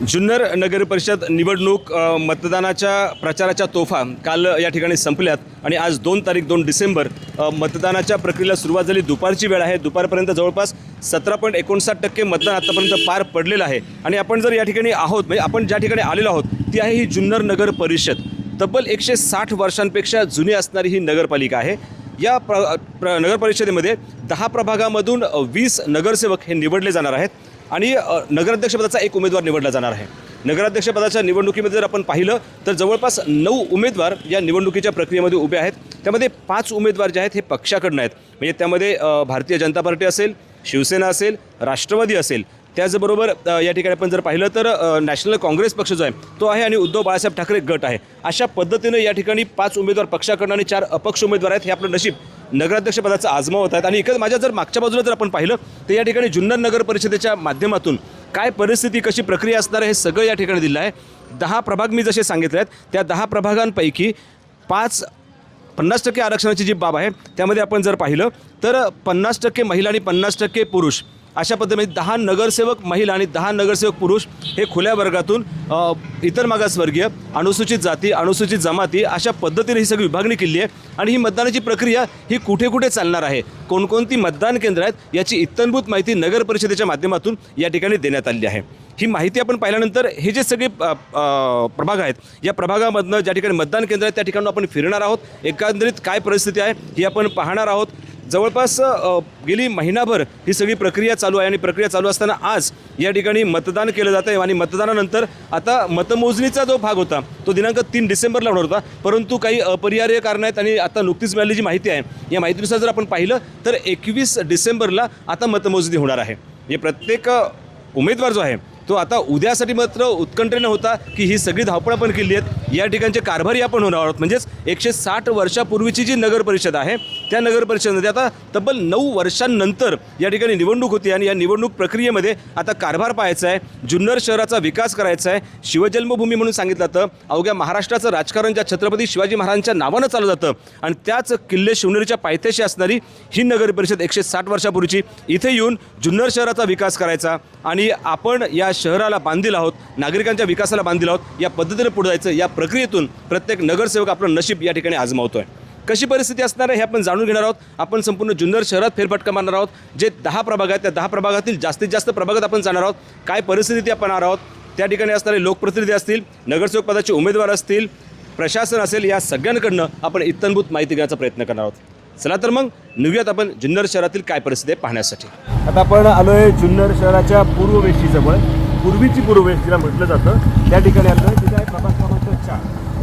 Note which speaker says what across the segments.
Speaker 1: जुन्नर नगर परिषद निवडणूक मतदानाच्या प्रचाराच्या तोफा काल या ठिकाणी संपल्यात आणि आज दोन तारीख दोन डिसेंबर मतदानाच्या प्रक्रियेला सुरुवात झाली. दुपारची वेळ आहे. दुपारपर्यंत जवळपास सतरा पॉईंट एकोणसाठ टक्के मतदान आतापर्यंत पार पडलेलं आहे. आणि आपण जर या ठिकाणी आहोत म्हणजे आपण ज्या ठिकाणी आलेलो आहोत ती आहे ही जुन्नर नगर परिषद. तब्बल एकशे साठ वर्षांपेक्षा जुनी असणारी ही नगरपालिका आहे. या प्र प्र नगरपरिषदेमध्ये दहा प्रभागामधून वीस नगरसेवक हे निवडले जाणार आहेत. आणि नगराध्यक्षपदाचा एक उमेदवार निवडला जाणार आहे. नगराध्यक्षपदाच्या निवडणुकीमध्ये जर आपण पाहिलं तर जवळपास नऊ उमेदवार या निवडणुकीच्या प्रक्रियेमध्ये उभे आहेत. त्यामध्ये पाच उमेदवार जे आहेत हे पक्षाकडनं आहेत. म्हणजे त्यामध्ये भारतीय जनता पार्टी असेल शिवसेना असेल राष्ट्रवादी असेल त्याचबरोबर या ठिकाणी आपण जर पाहिलं तर नॅशनल काँग्रेस पक्ष जो आहे तो आहे आणि उद्धव बाळासाहेब ठाकरे गट आहे. अशा पद्धतीनं या ठिकाणी पाच उमेदवार पक्षाकडनं आणि चार अपक्ष उमेदवार आहेत हे आपलं नशीब. नगराध्यक्षपदाचं आजमावत आहेत. आणि इकडे माझ्या जर मागच्या बाजूला जर आपण पाहिलं तर या ठिकाणी जुन्नर नगर परिषदेच्या माध्यमातून काय परिस्थिती कशी प्रक्रिया असणार आहे हे सगळं या ठिकाणी दिलं आहे. दहा प्रभाग मी जसे सांगितले आहेत त्या दहा प्रभागांपैकी पाच पन्नास टक्के आरक्षणाची जी बाब आहे त्यामध्ये आपण जर पाहिलं तर पन्नास टक्के महिला आणि पन्नास टक्के पुरुष. अशा पद्धतीने दहा नगरसेवक महिला आणि दहा नगरसेवक पुरुष हे खुल्या वर्गातून इतर मागासवर्गीय अनुसूचित जाती अनुसूचित जमाती अशा पद्धतीने ही सगळी विभागणी केली आहे. आणि ही मतदानाची प्रक्रिया ही कुठे कुठे चालणार आहे? कोणकोणती मतदान केंद्र आहेत? याची इत्तनभूत माहिती नगर परिषदेच्या माध्यमातून या ठिकाणी देण्यात आलेली आहे. ही माहिती आपण पाहिल्यानंतर हे जे सगळे प्रभाग आहेत या प्रभागामधनं ज्या ठिकाणी मतदान केंद्र आहेत त्या ठिकाणी आपण फिरणार आहोत. एकंदरीत काय परिस्थिती आहे ही आपण पाहणार आहोत. जवळपास गेली महिनाभर ही सगळी प्रक्रिया चालू आहे आणि प्रक्रिया चालू असताना आज या ठिकाणी मतदान केलं जातं आहे आणि मतदानानंतर आता मतमोजणीचा जो भाग होता तो दिनांक तीन डिसेंबरला होणार होता. परंतु काही अपरिहार्य कारण आहेत आणि आता नुकतीच मिळाली जी माहिती आहे या माहितीनुसार जर आपण पाहिलं तर एकवीस डिसेंबरला आता मतमोजणी होणार आहे. हे प्रत्येक उमेदवार जो आहे तो आता उद्यासाठी मात्र उत्कंठेनं होता की ही सगळी धावपळ आपण केली आहेत. या ठिकाणचे कारभारी आपण होणार आहोत. म्हणजेच एकशे साठ वर्षापूर्वीची जी नगर परिषद आहे त्या नगर परिषदेमध्ये आता तब्बल नऊ वर्षांनंतर या ठिकाणी निवडणूक होती आणि या निवडणूक प्रक्रियेमध्ये आता कारभार पाहायचा आहे. जुन्नर शहराचा विकास करायचा आहे. शिवजन्मभूमी म्हणून सांगितलं जातं. अवघ्या महाराष्ट्राचं राजकारण ज्या छत्रपती शिवाजी महाराजांच्या नावानं चाललं जातं आणि त्याच किल्ले शिवनेरीच्या पायथ्याशी असणारी ही नगर परिषद एकशे साठ वर्षापूर्वीची इथे येऊन जुन्नर शहराचा विकास करायचा. आणि आपण या शहराला बांधील आहोत नागरिकांच्या विकासाला बांधील आहोत या पद्धतीने पुढे जायचं या प्रक्रियेतून प्रत्येक नगरसेवक आपलं नशीब या ठिकाणी आजमावतो आहे कशी परिस्थिती असणार आहे हे आपण जाणून घेणार आहोत. आपण संपूर्ण जुन्नर शहरात फेरफटका मारणार आहोत. जे दहा प्रभाग आहेत त्या दहा प्रभागातील जास्तीत जास्त प्रभागात आपण जाणार आहोत. काय परिस्थिती आपण आहोत. त्या ठिकाणी असणारे लोकप्रतिनिधी असतील नगरसेवक पदाचे उमेदवार असतील प्रशासन असेल या सगळ्यांकडनं आपण इत्तनभूत माहिती घेण्याचा प्रयत्न करणार आहोत. चला तर मग निघूयात आपण जुन्नर शहरातील काय परिस्थिती आहे पाहण्यासाठी. आता आपण आलो आहे जुन्नर शहराच्या पूर्व वेशीजवळ पूर्वीची पूर्वेश जिला म्हटलं जातं त्या ठिकाणी आलं तिथे आहे प्रभाग क्रमांक चार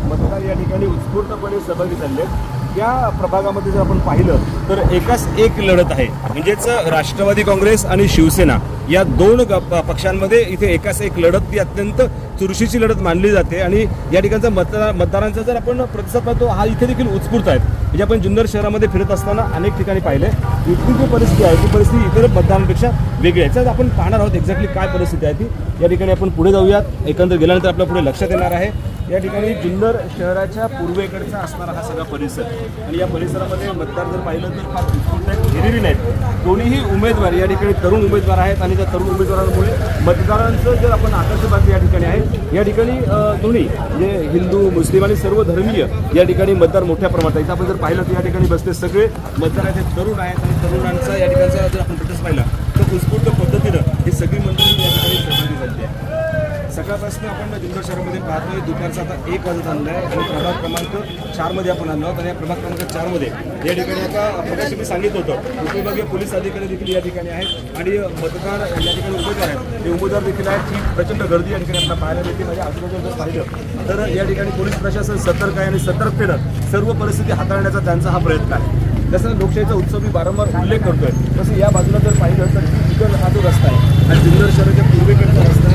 Speaker 1: मतदार या ठिकाणी उत्स्फूर्तपणे सहभागी झाले आहेत. या प्रभागामध्ये जर आपण पाहिलं तर एकाच एक लढत आहे. म्हणजेच राष्ट्रवादी काँग्रेस आणि शिवसेना या दोन ग- प- पक्षांमध्ये इथे एकाच एक लढत ती अत्यंत चुरशीची लढत मानली जाते. आणि या ठिकाणचा मतदार मतदारांचा जर आपण प्रतिसाद पाहतो हा इथे देखील उत्स्फूर्त आहे. म्हणजे आपण जुन्नर शहरामध्ये फिरत असताना अनेक ठिकाणी पाहिले इथली जी परिस्थिती आहे ती परिस्थिती इतर मतदारांपेक्षा वेगळी आहे. तर आपण पाहणार आहोत एक्झॅक्टली काय परिस्थिती आहे ती. या ठिकाणी आपण पुढे जाऊयात. एकंदर गेल्यानंतर आपल्या पुढे लक्षात येणार आहे. या ठिकाणी जुन्नर शहराच्या पूर्वेकडचा असणारा हा सगळा परिसर. आणि या परिसरामध्ये मतदार जर पाहिलं तर फार उत्स्फूर्त आहेत नाहीत दोन्हीही उमेदवार या ठिकाणी तरुण उमेदवार आहेत आणि त्या तरुण उमेदवारांमुळे मतदारांचं जर आपण आकर्षक या ठिकाणी आहे या ठिकाणी दोन्ही म्हणजे हिंदू मुस्लिम आणि सर्व धर्मीय या ठिकाणी मतदार मोठ्या प्रमाणात आहेत. आपण जर पाहिलं तर या ठिकाणी बसले सगळे मतदार आहेत ते तरुण आहेत आणि तरुणांचा या ठिकाणचा जर आपण प्रटेस्ट पाहिला तर उत्स्फूर्त पद्धतीनं ही सगळी मंडळी या ठिकाणी सहभागी झाली आहे. सकाळपासून आपण जुन्नर शहरामध्ये पाहतोय दुपारचा आता एक वाजत आणला आहे आणि प्रभाग क्रमांक चारमध्ये आपण आणलो आहोत. आणि या प्रभाग क्रमांक चारमध्ये या ठिकाणी आता प्रकाश मी सांगितलं होतं उपविभागीय पोलीस अधिकारी देखील या ठिकाणी आहेत. आणि मतदार या ठिकाणी उमेदवार आहेत. ते उमेदवार देखील आहेत. की प्रचंड गर्दी या ठिकाणी आपल्याला पाहायला मिळते. माझ्या आजूबाजूला जर पाहिलं तर या ठिकाणी पोलीस प्रशासन सतर्क आहे आणि सतर्कतेनं सर्व परिस्थिती हाताळण्याचा त्यांचा हा प्रयत्न आहे. जसं लोकशाहीचा उत्सव मी वारंवार उल्लेख करतोय तसं या बाजूला जर पाहिलं तर इकडं हा जो रस्ता आहे आणि जुन्नर शहराच्या पूर्वेकडचा रस्ता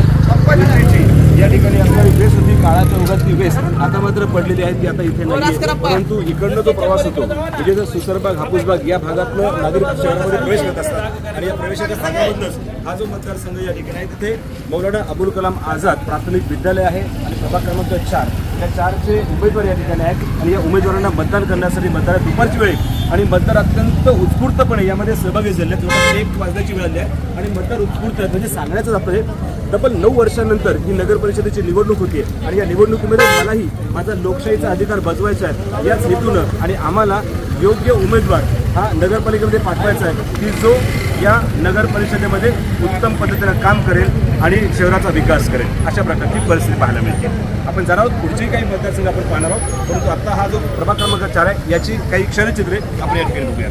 Speaker 1: या ठिकाणी असणारी वेस होती काळाच्या ओघातली वेस आता मात्र पडलेली आहे ती आता इथे नाही परंतु इकडनं जो प्रवास होतो. म्हणजे जर सुसरबाग हापूसबाग या भागातनं नागरिक शहरामध्ये प्रवेश करत असतात. आणि या प्रवेशाच्या भागामधूनच हा जो मतदारसंघ या ठिकाणी आहे तिथे मौलाना अबुल कलाम आझाद प्राथमिक विद्यालय आहे आणि प्रभाग क्रमांक चार. या चारचे उमेदवार या ठिकाणी आहेत आणि या उमेदवारांना मतदान करण्यासाठी मतदार दुपारची वेळ. आणि मतदार अत्यंत उत्स्फूर्तपणे यामध्ये सहभागी झाले. आहेत जवळपास एक वाजण्याची वेळ आली आहे. आणि मतदार उत्स्फूर्त आहेत म्हणजे सांगण्याचं जातं तब्बल नऊ वर्षानंतर ही नगर परिषदेची निवडणूक होती. आणि या निवडणुकीमध्ये मलाही माझा लोकशाहीचा अधिकार बजवायचा आहे. याच हेतूनं आणि आम्हाला योग्य उमेदवार हा नगरपालिकेमध्ये पाठवायचा आहे. की जो या नगर परिषदेमध्ये उत्तम पद्धतीनं काम करेल आणि शहराचा विकास करेल अशा प्रकारची परिस्थिती पाहायला मिळते. आपण जाणार आहोत. पुढची काही मतदारसंघ आपण पाहणार आहोत. परंतु आता हा जो प्रभाग क्रमांक चार आहे याची काही क्षणचित्रे आपण या ठिकाणी बघूया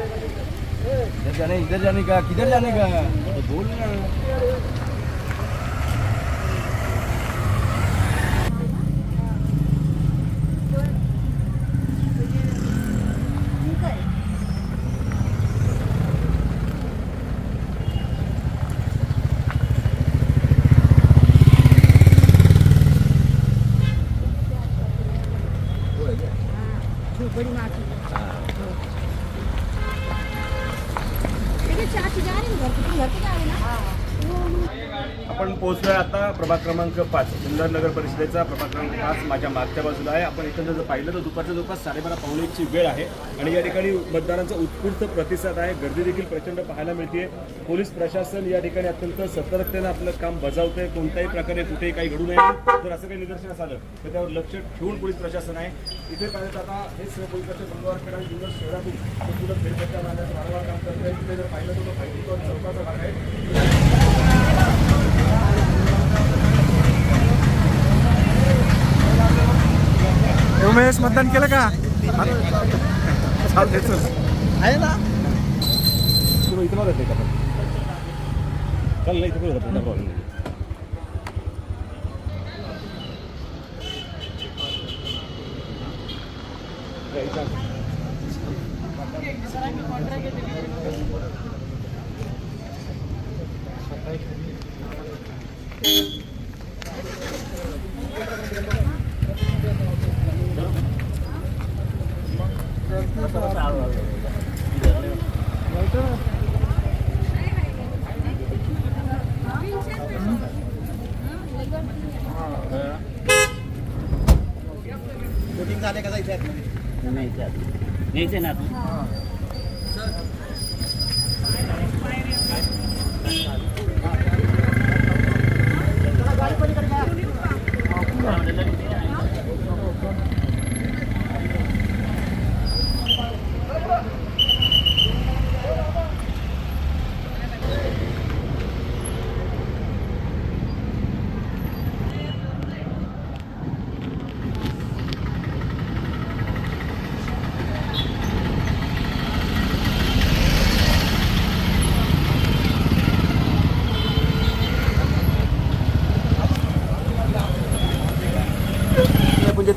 Speaker 2: इधर जाने इधर जाने का किधर जाने का? बोल ना
Speaker 3: बड़ी माँ की देखिए चाची जा रही है घर पे घर पे जा रहे ना
Speaker 1: आपण पोहोचलोय आता प्रभाग क्रमांक पाच सुंदर नगर परिषदेचा प्रभाग क्रमांक पाच माझ्या मागच्या बाजूला आहे. आपण एकंदर जर पाहिलं तर दुपारच्या जवळपास साडेबारा पावणेची वेळ आहे आणि या ठिकाणी मतदारांचा उत्स्फूर्त प्रतिसाद आहे. गर्दी देखील प्रचंड पाहायला मिळते पोलीस प्रशासन या ठिकाणी अत्यंत सतर्कतेनं आपलं काम बजावतंय. कोणत्याही प्रकारे कुठेही काही घडू नये. जर असं काही निदर्शनास आलं तर त्यावर लक्ष ठेवून पोलीस प्रशासन आहे. इथे पाहिजे आता हे सर्व पोलीस प्रशासन मंगळवार आणि जुन्नर शहरातून फेरपट्ट्या पुढं वारंवार काम करत आहे तिथे जर पाहिलं तर तो चौकाचा भाग आहे.
Speaker 2: उमेश मतदान केलं का? आहे ना.
Speaker 1: तुला इथं मारत नाही का पण चल नाही इथं करू आपण प्रॉब्लेम नाही
Speaker 2: शूटिंग झाले का जायचं
Speaker 4: नाही त्या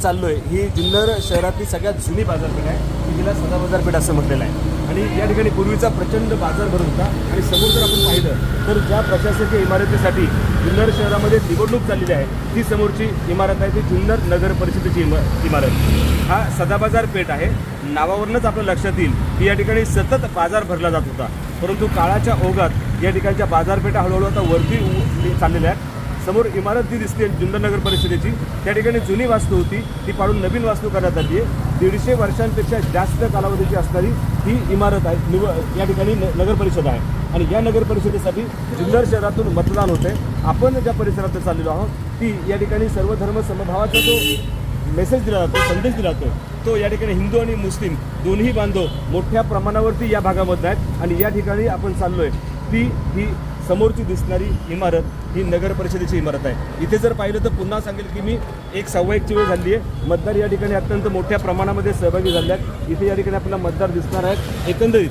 Speaker 1: चाललो आहे चाललोय ही जुन्नर शहरातली सगळ्यात जुनी बाजारपेठ आहे. की जिला सदा बाजारपेठ असं म्हटलेलं आहे. आणि या ठिकाणी पूर्वीचा प्रचंड बाजार भरत होता. आणि समोर जर आपण पाहिलं तर ज्या प्रशासकीय इमारतीसाठी जुन्नर शहरामध्ये निवडणूक चाललेली आहे ती समोरची इमारत आहे ती जुन्नर नगर परिषदेची इमा इमारत. हा सदाबाजार पेठ आहे. नावावरूनच आपलं लक्षात येईल की या ठिकाणी सतत बाजार भरला जात होता. परंतु काळाच्या ओघात या ठिकाणच्या बाजारपेठा हळूहळू आता वरती चाललेल्या आहेत. समोर इमारत जी दिसते जुन्नर नगर परिषदेची त्या ठिकाणी जुनी वास्तू होती. ती पाडून नवीन वास्तू करण्यात आली आहे. दीडशे वर्षांपेक्षा जास्त कालावधीची असणारी ही इमारत आहे निव या ठिकाणी न नगर परिषद आहे. आणि या नगर परिषदेसाठी जुन्नर शहरातून मतदान होते आपण ज्या परिसरात चाललेलो आहोत ती या ठिकाणी सर्वधर्म समभावाचा जो मेसेज दिला जातो संदेश दिला जातो तो या ठिकाणी हिंदू आणि मुस्लिम दोन्ही बांधव मोठ्या प्रमाणावरती या भागामध्ये आहेत. आणि या ठिकाणी आपण चाललो आहे ती ही समोरची दिसणारी इमारत ही नगर परिषदेची इमारत आहे. इथे जर पाहिलं तर पुन्हा सांगेल की मी एक सव्वा एकची वेळ झाली आहे मतदार या ठिकाणी अत्यंत मोठ्या प्रमाणामध्ये सहभागी झाले आहेत. इथे या ठिकाणी आपल्याला मतदार दिसणार आहेत एकंदरीत.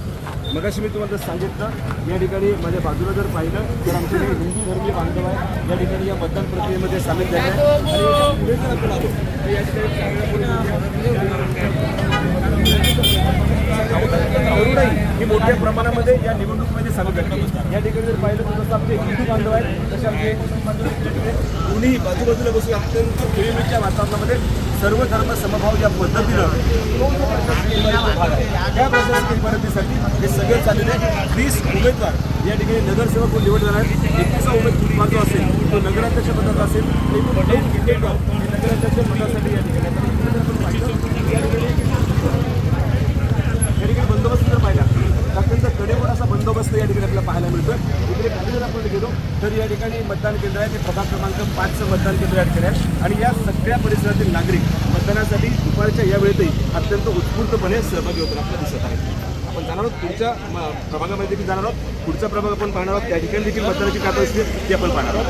Speaker 1: मगाशी मी तुम्हाला जर सांगितलं या ठिकाणी माझ्या बाजूला जर पाहिलं तर आमचे हिंदू धर्मीय बांधव आहे या ठिकाणी या मतदान प्रक्रियेमध्ये सामील झाले आहेत. या ठिकाणी तरुणाई ही मोठ्या प्रमाणामध्ये या निवडणुकीमध्ये सामील झाली या ठिकाणी जर पाहिलं तर जसं आमचे हिंदू बांधव आहेत तसे आमचे दोन्ही बाजूबाजूला बसून अत्यंत खेळीमेळीच्या वातावरणामध्ये सर्व धर्म समभाव या पद्धतीनं तो जो प्रशासकीय भाग आहे त्या प्रशासकीय इमारतीसाठी हे सगळे चाललेले वीस उमेदवार या ठिकाणी नगरसेवक म्हणून निवड जाणार आहेत एकवीसा उमेदवार जो असेल तो नगराध्यक्ष पदाचा असेल. आणि नगराध्यक्ष पदासाठी या ठिकाणी अत्यंत कडेकोट असा बंदोबस्त या ठिकाणी आपल्याला पाहायला मिळतो इकडे खाली जर आपण गेलो तर या ठिकाणी मतदान केंद्र आहे. ते प्रभाग क्रमांक पाचचं मतदान केंद्र या ठिकाणी आहे. आणि या सगळ्या परिसरातील नागरिक मतदानासाठी दुपारच्या यावेळेतही अत्यंत उत्स्फूर्तपणे सहभागी होताना आपल्याला दिसत आहे आपण जाणार आहोत पुढच्या प्रभागामध्ये देखील जाणार आहोत. पुढचा प्रभाग आपण पाहणार आहोत. त्या ठिकाणी देखील मतदानाची काय परिस्थिती ते आपण पाहणार आहोत.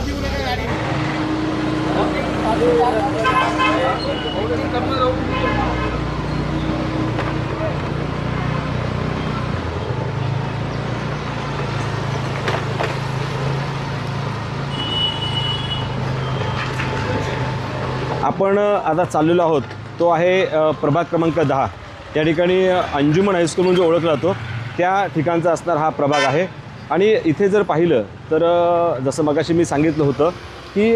Speaker 1: आपण आता चाललेलो आहोत. तो आहे प्रभाग क्रमांक दहा. त्या ठिकाणी अंजुमन हायस्कूल म्हणजे ओळखला जातो त्या ठिकाणचा असणार हा प्रभाग आहे. आणि इथे जर पाहिलं तर जसं मगाशी मी सांगितलं होतं की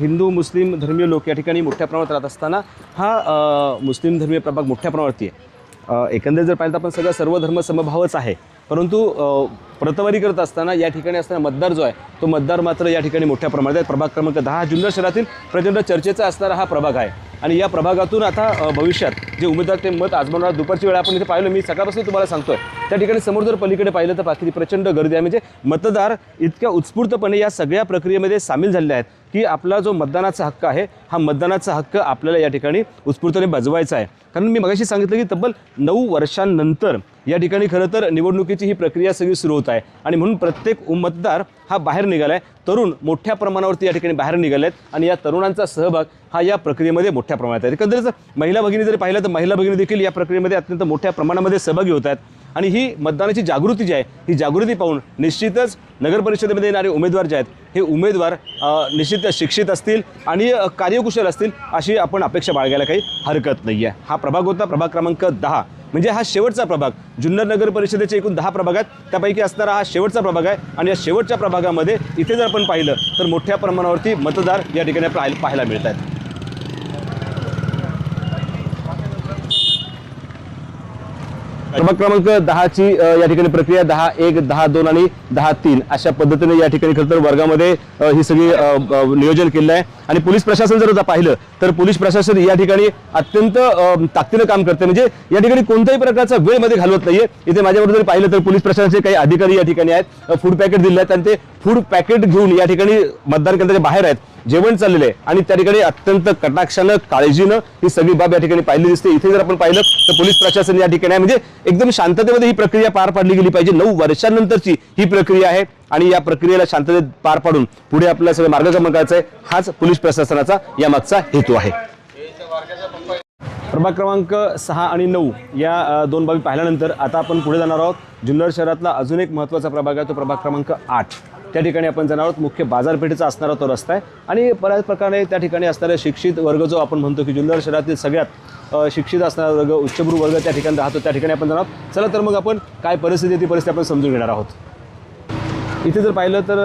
Speaker 1: हिंदू मुस्लिम धर्मीय लोक या ठिकाणी मोठ्या प्रमाणात राहत असताना हा मुस्लिम धर्मीय प्रभाग मोठ्या प्रमाणावरती आहे. एकंदर एकंदरीत जर पाहिलं तर आपण सगळं सर्व धर्म समभावच आहे. परंतु प्रतवारी करत असताना या ठिकाणी असणारा मतदार जो आहे तो मतदार मात्र या ठिकाणी मोठ्या प्रमाणात आहे प्रभाग क्रमांक दहा जुन्नर शहरातील प्रचंड चर्चेचा असणारा हा प्रभाग आहे. आणि या प्रभागातून आता भविष्यात जे उमेदवार ते मत आजमावणार दुपारची वेळ आपण इथे पाहिलं मी सकाळपासून तुम्हाला सांगतोय त्या ठिकाणी समोर जर पलीकडे पाहिलं तर बाकी प्रचंड गर्दी आहे. म्हणजे मतदार इतक्या उत्स्फूर्तपणे या सगळ्या प्रक्रियेमध्ये सामील झालेले आहेत की आपला जो मतदानाचा हक्क आहे हा मतदानाचा हक्क आपल्याला या ठिकाणी उत्स्फूर्तपणे बजवायचा आहे. कारण मी मगाशी सांगितलं की तब्बल नऊ वर्षांनंतर या ठिकाणी खरं तर निवडणुकीची ही प्रक्रिया सगळी सुरू होत आहे. आणि म्हणून प्रत्येक मतदार हा बाहेर निघाला आहे तरुण मोठ्या प्रमाणावरती या ठिकाणी बाहेर निघाले आहेत आणि या तरुणांचा सहभाग हा या प्रक्रियेमध्ये मोठ्या प्रमाणात आहे. एकंदरीत जर महिला भगिनी जरी पाहिलं तर महिला भगिनी देखील या प्रक्रियेमध्ये अत्यंत मोठ्या प्रमाणामध्ये सहभागी होत आहेत. आणि ही मतदानाची जागृती जी आहे ही जागृती पाहून निश्चितच नगर परिषदेमध्ये येणारे उमेदवार जे आहेत हे उमेदवार निश्चित शिक्षित असतील आणि कार्यकुशल असतील अशी आपण अपेक्षा बाळगायला काही हरकत नाही आहे हा प्रभाग होता प्रभाग क्रमांक दहा. म्हणजे हा शेवटचा प्रभाग. जुन्नर नगर परिषदेचे एकूण दहा प्रभाग आहेत. त्यापैकी असणारा हा शेवटचा प्रभाग आहे. आणि या शेवटच्या प्रभागामध्ये इथे जर आपण पाहिलं तर मोठ्या प्रमाणावरती मतदार या ठिकाणी पाहायला पाहायला मिळत आहेत क्रमांक क्रमांक दहाची या ठिकाणी प्रक्रिया दहा एक दहा दोन आणि दहा तीन. अशा पद्धतीने या ठिकाणी खरं तर वर्गामध्ये ही सगळी नियोजन केलेलं आहे. आणि पोलीस प्रशासन जर आता पाहिलं तर पोलीस प्रशासन या ठिकाणी अत्यंत ताकदीनं काम करते म्हणजे या ठिकाणी कोणत्याही प्रकारचा वेळमध्ये घालवत नाहीये. इथे माझ्याबरोबर जर पाहिलं तर पोलीस प्रशासनाचे काही अधिकारी या ठिकाणी आहेत. फूड पॅकेट दिले आहेत. आणि ते फूड पॅकेट घेऊन या ठिकाणी मतदान केंद्राच्या बाहेर आहेत. जेवण चाललेलं आहे. आणि त्या ठिकाणी अत्यंत कटाक्षानं काळजीनं ही सगळी बाब या ठिकाणी पाहिली दिसते. इथे जर आपण पाहिलं तर पोलीस प्रशासन या ठिकाणी म्हणजे एकदम शांततेमध्ये ही प्रक्रिया पार पाडली गेली पाहिजे. नऊ वर्षांनंतरची ही प्रक्रिया आहे. आणि या प्रक्रियेला शांततेत पार पाडून पुढे आपल्याला सगळं मार्गक्रमण करायचं आहे. हाच पोलीस प्रशासनाचा यामागचा हेतू आहे. प्रभाग क्रमांक सहा आणि नऊ या दोन बाबी पाहिल्यानंतर आता आपण पुढे जाणार आहोत. जुन्नर शहरातला अजून एक महत्त्वाचा प्रभाग आहे तो प्रभाग क्रमांक आठ. त्या ठिकाणी आपण जाणार आहोत. मुख्य बाजारपेठेचा असणारा तो रस्ता आहे. आणि बऱ्याच प्रकारे त्या ठिकाणी असणारा शिक्षित वर्ग जो आपण म्हणतो की जुन्नर शहरातील सगळ्यात शिक्षित असणारा वर्ग उच्चभ्रू वर्ग त्या ठिकाणी राहतो. त्या ठिकाणी आपण जाणार आहोत. चला तर मग आपण काय परिस्थिती ती परिस्थिती आपण समजून घेणार आहोत. इथे जर पाहिलं तर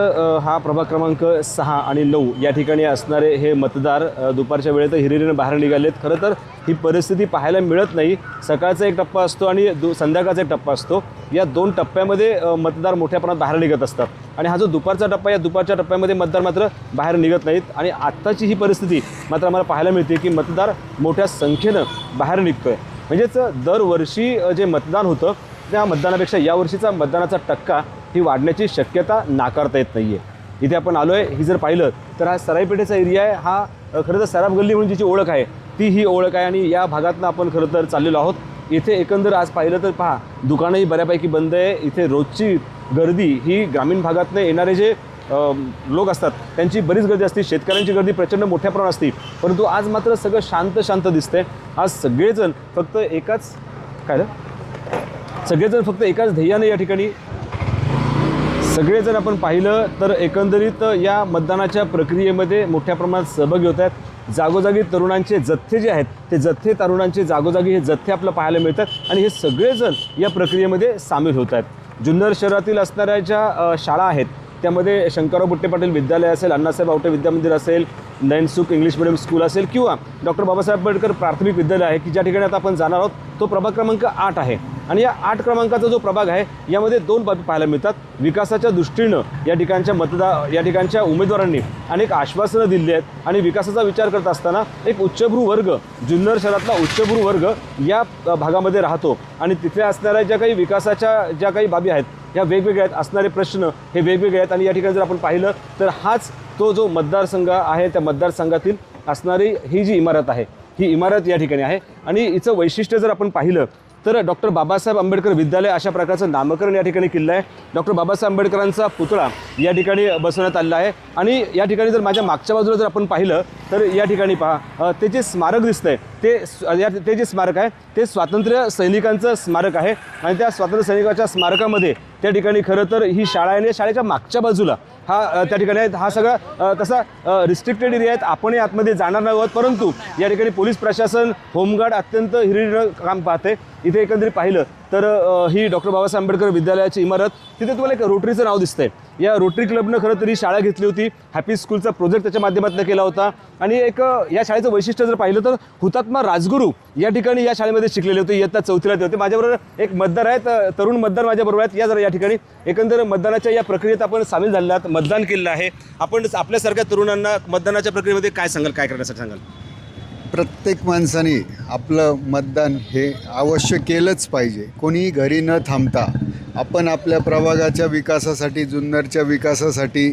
Speaker 1: हा प्रभाग क्रमांक सहा आणि नऊ या ठिकाणी असणारे हे मतदार दुपारच्या वेळेत हिरिरीनं बाहेर निघालेत. खरं तर ही परिस्थिती पाहायला मिळत नाही. सकाळचा एक टप्पा असतो आणि दु संध्याकाळचा एक टप्पा असतो. या दोन टप्प्यामध्ये मतदार मोठ्या प्रमाणात बाहेर निघत असतात. आणि हा जो दुपारचा टप्पा या दुपारच्या टप्प्यामध्ये मतदार मात्र बाहेर निघत नाहीत. आणि आत्ताची ही परिस्थिती मात्र आम्हाला पाहायला मिळते की मतदार मोठ्या संख्येनं बाहेर निघतो आहे म्हणजेच दरवर्षी जे मतदान होतं त्या मतदानापेक्षा यावर्षीचा मतदानाचा टक्का ही वाढण्याची शक्यता नाकारता येत नाही आहे इथे आपण आलो आहे ही जर पाहिलं तर हा सराईपेठेचा एरिया आहे. हा खरं तर सराफ गल्ली म्हणून जिची ओळख आहे ती ही ओळख आहे आणि या भागातनं आपण खरं तर चाललेलो आहोत. इथे एकंदर आज पाहिलं तर पहा दुकानंही बऱ्यापैकी बंद आहे. इथे रोजची गर्दी ही ग्रामीण भागातनं येणारे जे लोक असतात त्यांची बरीच गर्दी असते. शेतकऱ्यांची गर्दी प्रचंड मोठ्या प्रमाणात असते. परंतु आज मात्र सगळं शांत शांत दिसतंय. आज सगळेजण फक्त एकाच काय सगळेजण फक्त एकाच ध्येयाने या ठिकाणी सगळेजण आपण पाहिलं तर एकंदरीत या मतदानाच्या प्रक्रियेमध्ये मोठ्या प्रमाणात सहभागी होत आहेत. जागोजागी तरुणांचे जथ्थे जे आहेत ते जथ्थे तरुणांचे जागोजागी हे जथ्थे आपल्याला पाहायला मिळतात आणि हे सगळेजण या प्रक्रियेमध्ये सामील होत आहेत. जुन्नर शहरातील असणाऱ्या ज्या शाळा आहेत त्यामध्ये शंकरराव बुट्टे पाटील विद्यालय असेल अण्णासाहेब आवटे विद्यामंदिर असेल नैनसुख इंग्लिश मिडियम स्कूल असेल किंवा डॉक्टर बाबासाहेब आंबेडकर प्राथमिक विद्यालय आहे की ज्या ठिकाणी आता आपण जाणार आहोत तो प्रभाग क्रमांक आठ आहे. आणि या आठ क्रमांकाचा जो प्रभाग आहे यामध्ये दोन बाबी पाहायला मिळतात. विकासाच्या दृष्टीनं या ठिकाणच्या मतदार या ठिकाणच्या उमेदवारांनी अनेक आश्वासनं दिली आहेत. आणि विकासाचा विचार करत असताना एक उच्चभ्रू वर्ग जुन्नर शहरातला उच्चभ्रू वर्ग या भागामध्ये राहतो. आणि तिथे असणाऱ्या ज्या काही विकासाच्या ज्या काही बाबी आहेत ह्या वेगवेगळ्या आहेत. असणारे प्रश्न हे वेगवेगळे आहेत. आणि या ठिकाणी जर आपण पाहिलं तर हाच तो जो मतदारसंघ आहे त्या मतदारसंघातील असणारी ही जी इमारत आहे ही इमारत या ठिकाणी आहे. आणि हिचं वैशिष्ट्य जर आपण पाहिलं तर डॉक्टर बाबासाहेब आंबेडकर विद्यालय अशा प्रकारचं नामकरण या ठिकाणी केलं आहे. डॉक्टर बाबासाहेब आंबेडकरांचा पुतळा या ठिकाणी बसवण्यात आलेला आहे. आणि या ठिकाणी जर माझ्या मागच्या बाजूला जर आपण पाहिलं तर या ठिकाणी पहा ते जे स्मारक दिसतंय ते या ते जे स्मारक आहे ते स्वातंत्र्य सैनिकांचं स्मारक आहे. आणि त्या स्वातंत्र्य सैनिकाच्या स्मारकामध्ये त्या ठिकाणी खरं तर ही शाळा आहे आणि शाळेच्या मागच्या बाजूला हा त्या ठिकाणी आहेत. हा सगळा तसा रिस्ट्रिक्टेड एरिया आहेत. आपणही आतमध्ये जाणार नाही आहोत. परंतु या ठिकाणी पोलीस प्रशासन होमगार्ड अत्यंत हिरिरीनं काम पाहते. इथे एकंदरीत पाहिलं तर ही डॉक्टर बाबासाहेब आंबेडकर विद्यालयाची इमारत. तिथे तुम्हाला एक रोटरीचं नाव दिसतंय. या रोटरी क्लबनं खरं तरी शाळा घेतली होती. हॅपी स्कूलचा प्रोजेक्ट त्याच्या माध्यमातून केला होता. आणि एक या शाळेचं वैशिष्ट्य जर पाहिलं तर हुतात्मा राजगुरू या ठिकाणी या शाळेमध्ये शिकलेले होते. इयत्ता चौथीला ते होते. माझ्याबरोबर एक मतदार आहेत तरुण मतदार माझ्याबरोबर आहेत. या जरा या ठिकाणी. एकंदर मतदानाच्या या प्रक्रियेत आपण सामील झालेला आहात. मतदान केलेलं आहे. आपण आपल्यासारख्या तरुणांना मतदानाच्या प्रक्रियेमध्ये काय सांगाल काय करण्यासाठी सांगाल?
Speaker 5: प्रत्येक माणसाने आपलं मतदान हे अवश्य केलंच पाहिजे. कोणीही घरी न थांबता आपण आपल्या प्रभागाच्या विकासासाठी जुन्नरच्या विकासासाठी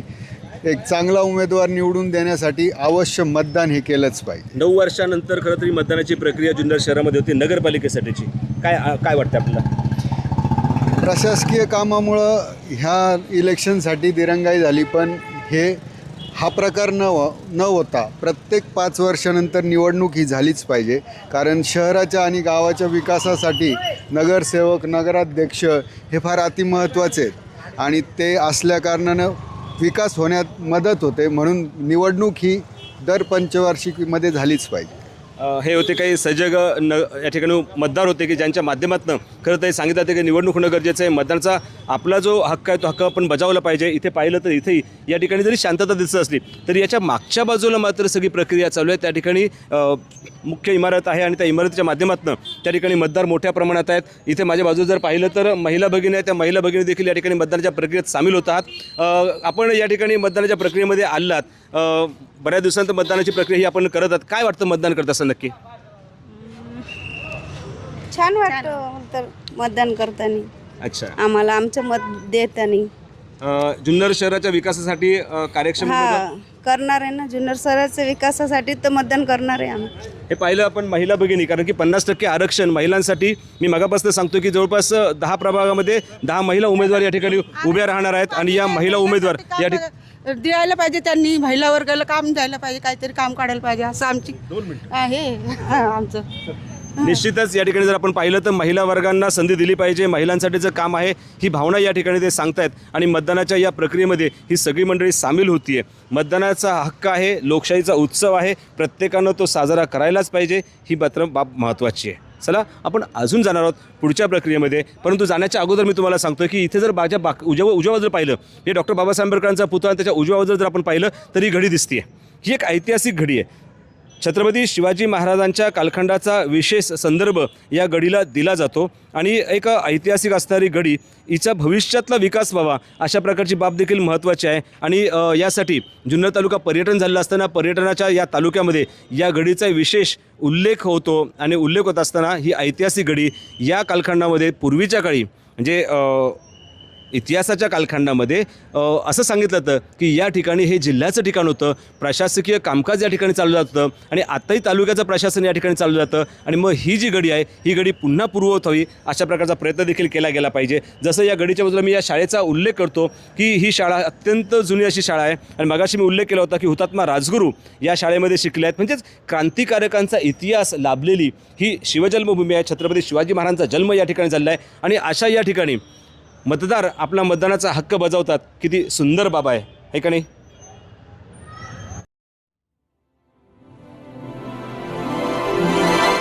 Speaker 5: एक चांगला उमेदवार निवडून देण्यासाठी अवश्य मतदान हे केलंच पाहिजे.
Speaker 1: नऊ वर्षानंतर खरं तरी मतदानाची प्रक्रिया जुन्नर शहरामध्ये होती नगरपालिकेसाठीची. काय काय वाटतं आपल्याला?
Speaker 5: प्रशासकीय कामामुळं ह्या इलेक्शनसाठी दिरंगाई झाली पण हे हा प्रकार न हो- न होता प्रत्येक पाच वर्षानंतर निवडणूक ही झालीच पाहिजे. कारण शहराच्या आणि गावाच्या विकासासाठी नगरसेवक नगराध्यक्ष हे फार अतिमहत्त्वाचे आहेत. आणि ते असल्याकारणानं विकास होण्यात मदत होते म्हणून निवडणूक ही दर पंचवार्षिकीमध्ये झालीच पाहिजे.
Speaker 1: हे होते काही सजग न या ठिकाणी मतदार होते की ज्यांच्या माध्यमातून खरं तर हे सांगितलं जाते की निवडणूक होणं गरजेचं आहे. मतदानाचा आपला जो हक्क आहे तो हक्क आपण बजावला पाहिजे. इथे पाहिलं तर इथेही या ठिकाणी जरी शांतता दिसत असली तरी याच्या मागच्या बाजूला मात्र सगळी प्रक्रिया चालू आहे. त्या ठिकाणी मुख्य इमारत आहे आणि त्या इमारतीच्या माध्यमातून त्या ठिकाणी मतदार मोठ्या प्रमाणात आहेत. इथे माझ्या बाजूला जर पाहिलं तर महिला भगिनी आहे त्या महिला भगिनी देखील या ठिकाणी मतदानाच्या प्रक्रियेत सामील होतात. आपण या ठिकाणी मतदानाच्या प्रक्रियेमध्ये आलात. बऱ्याच दिवसांत मतदानाची प्रक्रिया ही आपण करत आहात. काय वाटतं मतदान करत असताना नक्की?
Speaker 6: छान वाटतं तर मतदान करताना.
Speaker 1: अच्छा.
Speaker 6: आम्हाला आमचं मत देताना.
Speaker 1: अ, जुन्नर शहराच्या विकासासाठी अ, कार्यक्षम
Speaker 6: हा करणार आहे ना. जुन्नर शहराच्या विकासासाठी तर मतदान करणार आहे आम्ही.
Speaker 1: हे पाहिलं आपण महिला भगिनी कारण की पन्नास टक्के आरक्षण महिलांसाठी. मी मगापासून सांगतो की जवळपास अ, दहा प्रभागामध्ये दहा महिला उमेदवार या ठिकाणी उभ्या राहणार आहेत. आणि या महिला उमेदवार या ठिकाणी
Speaker 7: द्यायला पाहिजे त्यांनी महिला वर्गाला काम द्यायला पाहिजे काहीतरी काम काढायला पाहिजे असं आमची आहे. हा, आमचं.
Speaker 1: निश्चितच या ठिकाणी जर आपण पाहिलं तर महिला वर्गांना संधी दिली पाहिजे. महिलांसाठीचं काम आहे ही भावना या ठिकाणी ते सांगतायत. आणि मतदानाच्या या प्रक्रियेमध्ये ही सगळी मंडळी सामील होतीये. मतदानाचा हक्क आहे लोकशाहीचा उत्सव आहे. प्रत्येकानं तो साजरा करायलाच पाहिजे. ही मात्र बाब महत्त्वाची आहे. चला आपण अजून जाणार आहोत पुढच्या प्रक्रियेमध्ये. परंतु जाण्याच्या अगोदर मी तुम्हाला सांगतो की इथे जर माझ्या बाक उजव उजव्या बाजूला पाहिलं हे डॉक्टर बाबासाहेब आंबेडकरांचा पुतळा त्याच्या उजव्या बाजूला जर आपण पाहिलं तर ही घडी दिसते ही एक ऐतिहासिक घडी आहे. छत्रपती शिवाजी महाराजांच्या कालखंडाचा विशेष संदर्भ या गडीला दिला जातो. आणि एक ऐतिहासिक असणारी गडी हिचा भविष्यातला विकास व्हावा अशा प्रकारची बाब देखील महत्त्वाची आहे. आणि यासाठी जुन्नर तालुका पर्यटन झालेलं असताना पर्यटनाच्या या तालुक्यामध्ये या गडीचा विशेष उल्लेख होतो आणि उल्लेख होत असताना ही ऐतिहासिक गडी या कालखंडामध्ये पूर्वीच्या काळी म्हणजे इतिहासाच्या कालखंडामध्ये असं सांगितलं जातं की या ठिकाणी हे जिल्ह्याचं ठिकाण होतं प्रशासकीय कामकाज या ठिकाणी चालू जातं आणि आत्ताही तालुक्याचं प्रशासन या ठिकाणी चालू जातं आणि मग ही जी गडी आहे ही गडी पुन्हा पूर्ववत हवी अशा प्रकारचा प्रयत्न देखील केला गेला पाहिजे. जसं या गडीच्या बाजूला मी या शाळेचा उल्लेख करतो की ही शाळा अत्यंत जुनी अशी शाळा आहे आणि मगाशी मी उल्लेख केला होता की हुतात्मा राजगुरू या शाळेमध्ये शिकले आहेत. म्हणजेच क्रांतिकारकांचा इतिहास लाभलेली ही शिवजन्मभूमी आहे. छत्रपती शिवाजी महाराजांचा जन्म या ठिकाणी झालेला आहे आणि अशा या ठिकाणी मतदार आपला मतदानाचा हक्क बजावतात. किती सुंदर बाब आहे. का नाही?